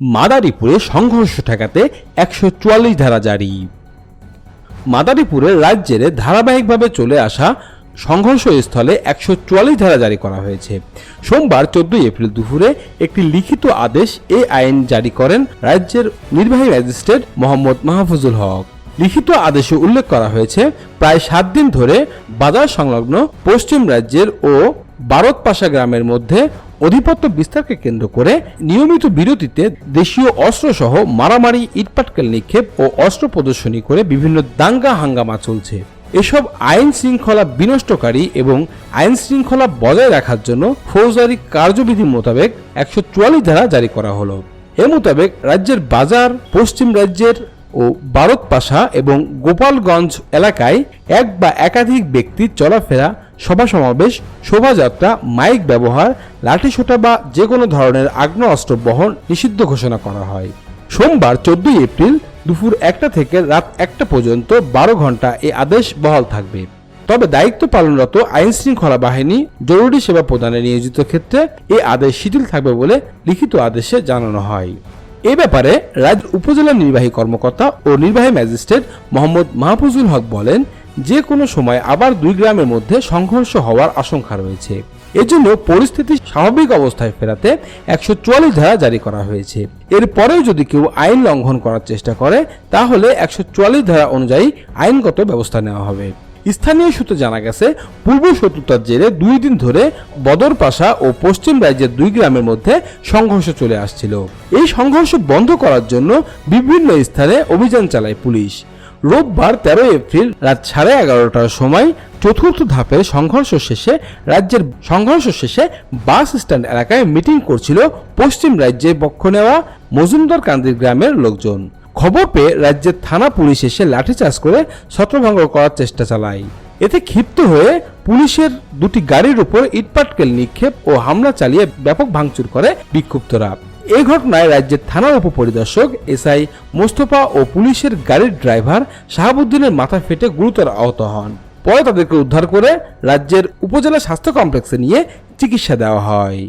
মাদারীপুরে সংঘর্ষ ঠেকাতে একশো চুয়াল্লিশ ধারা জারি। মাদারীপুরের রাজ্যের ধারাবাহিকভাবে চলে আসা সংঘর্ষস্থলে একশো চুয়াল্লিশ ধারা জারি করা হয়েছে। সোমবার চোদ্দই এপ্রিল দুপুরে একটি লিখিত আদেশ এ আইন জারি করেন রাজ্যের নির্বাহী ম্যাজিস্ট্রেট মোহাম্মদ মাহফুজুল হক। লিখিত আদেশে উল্লেখ করা হয়েছে, প্রায় সাত দিন ধরে বাজার সংলগ্ন পশ্চিম রাজ্যের ও বারতপাশা গ্রামের মধ্যে অধিপত্য বিস্তারকে কেন্দ্র করে নিয়মিত বিরতিতে দেশীয় অস্ত্রসহ মারামারি, ইটপাটকেল নিক্ষেপ ও অস্ত্র প্রদর্শনী করে বিভিন্ন দাঙ্গা হাঙ্গামা চলছে। এসব আইন শৃঙ্খলা বিনষ্টকারী এবং আইন শৃঙ্খলা বজায় রাখার জন্য ফৌজদারি কার্যবিধি মোতাবেক একশো চুয়াল্লিশ ধারা জারি করা হলো। এ মোতাবেক রাজ্যের বাজার, পশ্চিম রাজ্যের ও বারতপাশা এবং গোপালগঞ্জ এলাকায় এক বা একাধিক ব্যক্তির চলাফেরা, সভা সমাবেশ, শোভাযাত্রা, মাইক ব্যবহার লাঠিসোঁটা বা যে কোনো ধরনের আগ্নেয়াস্ত্র বহন নিষিদ্ধ ঘোষণা করা হয়। সোমবার চোদ্দই এপ্রিল দুপুর একটা থেকে রাত একটা পর্যন্ত বারো ঘণ্টা এই আদেশ বহাল থাকবে। তবে দায়িত্ব পালনরত আইন শৃঙ্খলা বাহিনী জরুরি সেবা প্রদানে নিয়োজিত ক্ষেত্রে এই আদেশ শিথিল থাকবে বলে লিখিত আদেশে জানানো হয়। এ ব্যাপারে রাজ্য উপজেলা নির্বাহী কর্মকর্তা ও নির্বাহী ম্যাজিস্ট্রেট মোহাম্মদ মাহফুজুল হক বলেন, যে কোনো সময় আবার দুই গ্রামের মধ্যে সংঘর্ষ হওয়ার আশঙ্কা রয়েছে। এজন্য পরিস্থিতি স্বাভাবিক অবস্থায় ফেরাতে একশো চুয়াল্লিশ ধারা জারি করা হয়েছে। এরপরেও যদি কেউ আইন লঙ্ঘন করার চেষ্টা করে, তাহলে একশো চুয়াল্লিশ ধারা অনুযায়ী আইনগত ব্যবস্থা নেওয়া হবে। স্থানীয় সূত্রে জানা গেছে, পূর্ব শত্রুতার জেরে দুই দিন ধরে বদরপাশা ও পশ্চিম রাজ্যের দুই গ্রামের মধ্যে সংঘর্ষ চলে আসছিল। এই সংঘর্ষ বন্ধ করার জন্য বিভিন্ন স্থানে অভিযান চালায় পুলিশ। রোববার তেরো এপ্রিল রাত সাড়ে এগারোটার সময় চতুর্থ ধাপের সংঘর্ষ শেষে রাজ্যের সংঘর্ষ শেষে বাস স্ট্যান্ড এলাকায় মিটিং করছিল পশ্চিম রাজ্যে পক্ষ নেওয়া মজুমদার কান্দির গ্রামের লোকজন। খবর পেয়ে রাজ্যের থানা পুলিশ এসে লাঠিচার্জ করে ছত্রভঙ্গ করার চেষ্টা চালায়। এতে ক্ষিপ্ত হয়ে পুলিশের দুটি গাড়ির উপর ইটপাটকেল নিক্ষেপ ও হামলা চালিয়ে ব্যাপক ভাঙচুর করে বিক্ষুব্ধরা। এই ঘটনায় রাজ্যের থানা উপপরিদর্শক এসআই মোস্তফা ও পুলিশের গাড়ির ড্রাইভার শাহাবুদ্দিনের মাথা ফেটে গুরুতর আহত হন। পরে তাদেরকে উদ্ধার করে রাজ্যের উপজেলা স্বাস্থ্য কমপ্লেক্সে নিয়ে চিকিৎসা দেওয়া হয়।